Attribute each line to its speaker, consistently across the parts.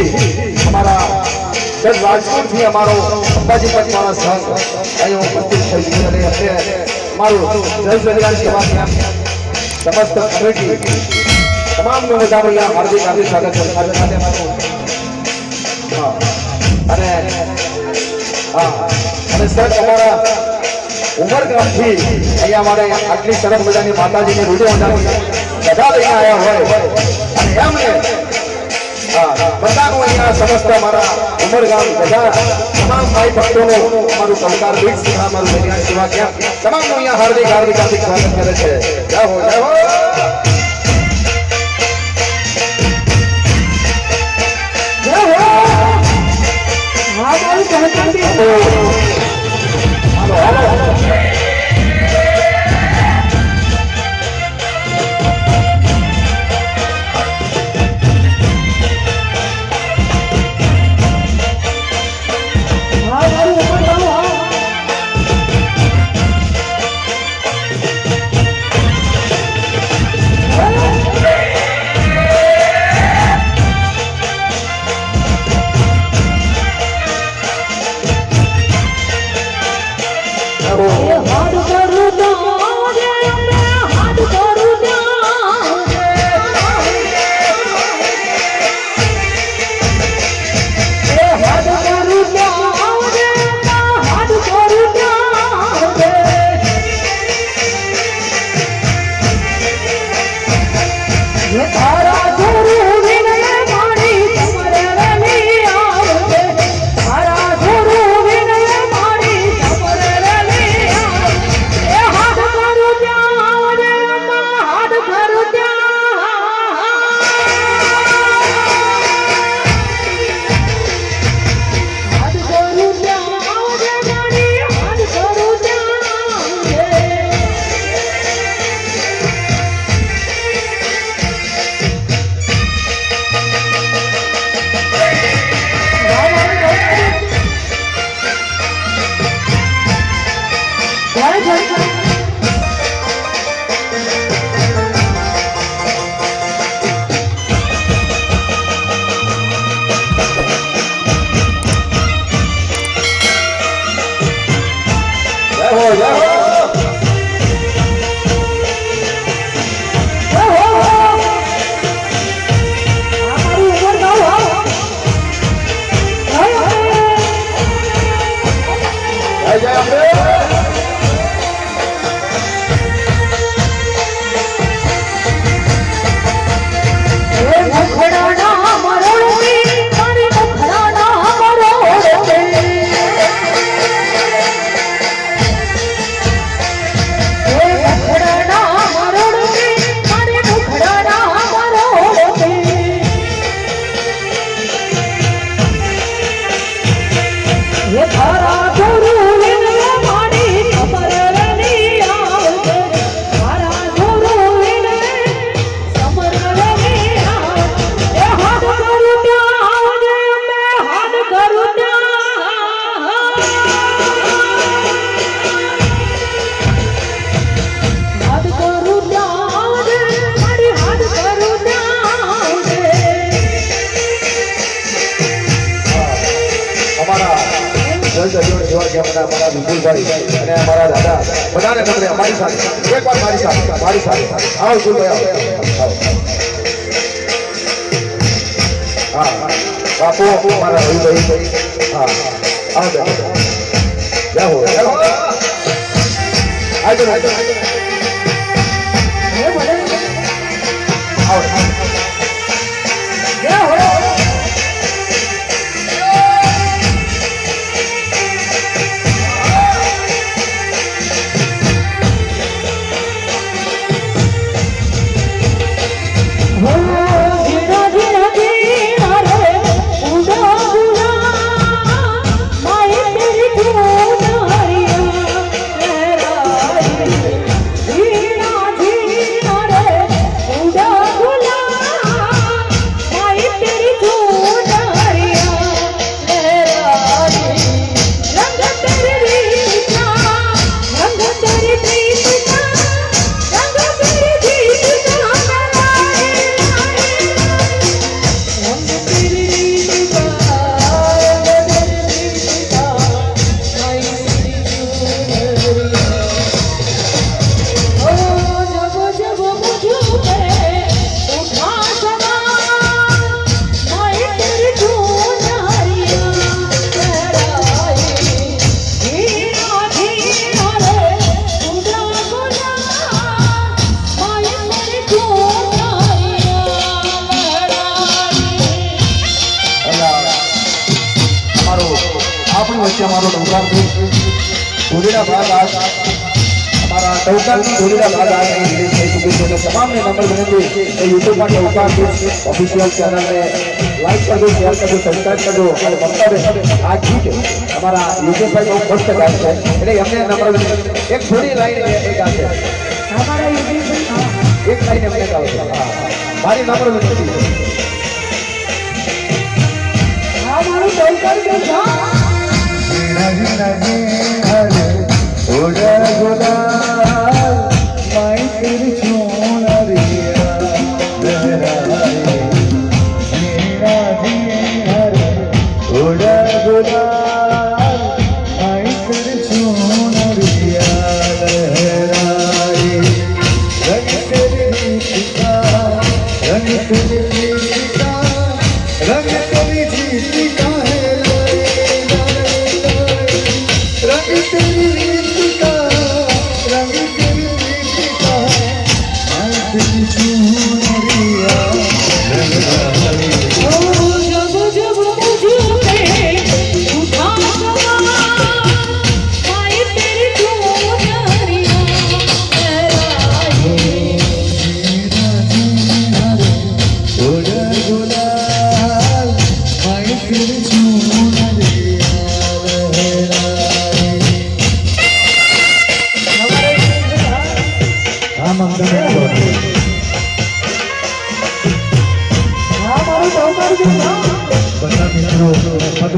Speaker 1: રાજકોટથી અમારા સર રાજકોટથી અમારો અંબાજી પટવાળા સંઘ અહીંયા ઉપસ્થિત થઈ ગયું અને અત્યારે અમારું જય કલ્યાણ સેવા સમસ્ત કમિટી તમામનું બધાનું અહીંયા હાર્દિક હાર્દિક સ્વાગત છે સાથે સાથે અને હા, અને સર, અમારા ઉમરગામથી અહીંયા અમારે આટલી સરસ મજાની માતાજીની રૂઢી બધા લઈને આવ્યા હોય. અને એમને હા બધાનું અહીંયા સમસ્ત અમારા ઉમરગામ બધા તમામ ભાઈ ભક્તોનું અમારું સહકાર બીજ સેવા અમારું કલ્યાણ સેવા કેમ્પ તમામનું અહીંયા હાર્દિક હાર્દિક હાર્દિક સ્વાગત કરે છે. જય હો જય હો.
Speaker 2: હા. મારું સહકારી
Speaker 1: જય જય સજીવન સેવા કેમ્પના અમારા વિપુલભાઈ અને અમારા દાદા, બધાને તમને અમારી સાથે એક વાર મારી સાથે મારી સાથે. આવો વિપુલભાઈ, આવો. હા, બાપુ, મારા રવિભાઈ. હા, આવો જય હો. જય હો. આજો આજો આવો. આપની વચ્ચે અમારો નવકાર ધોળીના ભાગ આજ અમારા ટવકારની ધોળીના ભાગ આજ અહીં રિલીઝ થઈ ચૂકી છે. એટલે તમામને નંબર વિનંતી એ યુટ્યુબમાં ટવકાર ઓફિશિયલ ચેનલને લાઈક કરજો શેર કરજો સબસ્ક્રાઈબ કરજો. અને બતાવે આ ગીત અમારા યુટ્યુબભાઈ બહુ મસ્ત ગાય છે એટલે એમને નંબર વિનંતી. એક થોડી લાઈન એ ગાશે. એક લાઈન એમને ગાવશે મારી નંબર વિનંતી છે.
Speaker 2: મારું ટવકાર છે હા.
Speaker 3: रंग Amigo.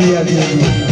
Speaker 3: પદયાત્રી સ્વાગત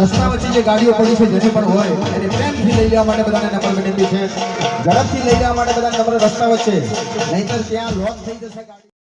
Speaker 1: રસ્તા વચ્ચે જે ગાડીઓ પડી છે, જેને પણ હોય, એને પ્રેમથી લઈ જવા માટે બધાને નંબર વિનંતી છે. ઝડપથી લઈ જવા માટે બધા નંબર રસ્તા વચ્ચે નહીંતર ત્યાં લોક થઈ જશે ગાડી.